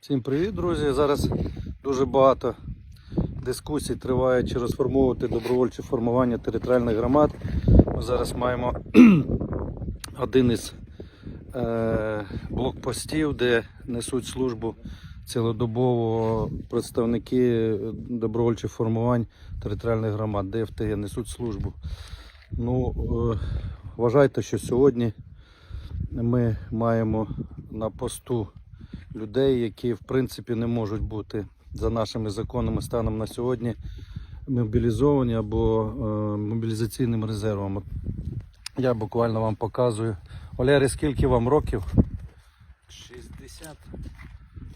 Всім привіт, друзі! Зараз дуже багато дискусій триває, чи розформовувати добровольче формування територіальних громад. Ми зараз маємо один із е, блокпостів, де несуть службу цілодобово представники добровольчих формувань територіальних громад, ДФТГ несуть службу. Ну, е, вважайте, що сьогодні ми маємо на посту людей, які в принципі не можуть бути за нашими законами станом на сьогодні мобілізовані або е, мобілізаційним резервом. Я буквально вам показую. Валерій, скільки вам років? 60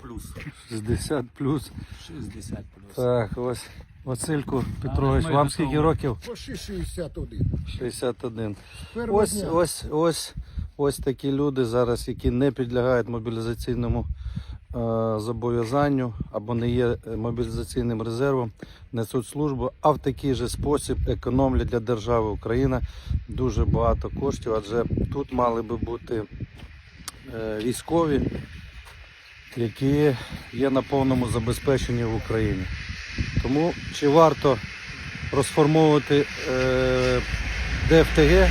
плюс. 60 плюс. 60 плюс. Так, ось Васильку Петрович, вам скільки років? Почти 61. 61. Первого Ось, ось, ось, ось такі люди зараз, які не підлягають мобілізаційному е, зобов'язанню або не є е, мобілізаційним резервом, несуть службу, а в такий же спосіб економлять для держави Україна дуже багато коштів, адже тут мали би бути е, військові, які є на повному забезпеченні в Україні. Тому чи варто розформовувати ДФТГ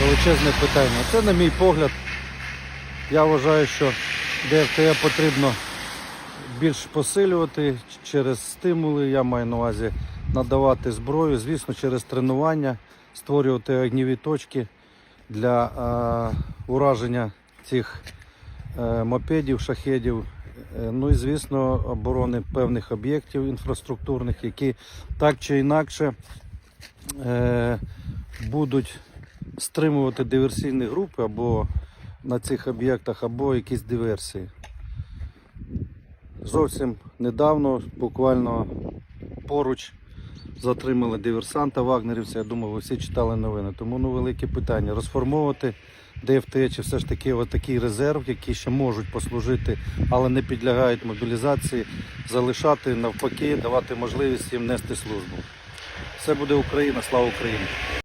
величезне питання. Це, на мій погляд, я вважаю, що ДФТГ потрібно більш посилювати через стимули, я маю на увазі надавати зброю, звісно, через тренування, створювати огніві точки для е, ураження цих е, мопедів, шахедів. Е, Ну і звісно, оборони певних об'єктів інфраструктурних, які так чи інакше е, будуть стримувати диверсійні групи або на цих об'єктах, або якісь диверсії. Зовсім недавно, буквально поруч, затримали диверсанта вагнерівця. Я думаю, ви всі читали новини. Тому ну, велике питання. Розформовувати ДФТ чи все ж таки такий резерв, які ще можуть послужити, але не підлягають мобілізації, залишати навпаки, давати можливість їм нести службу. Все буде Україна, слава Україні!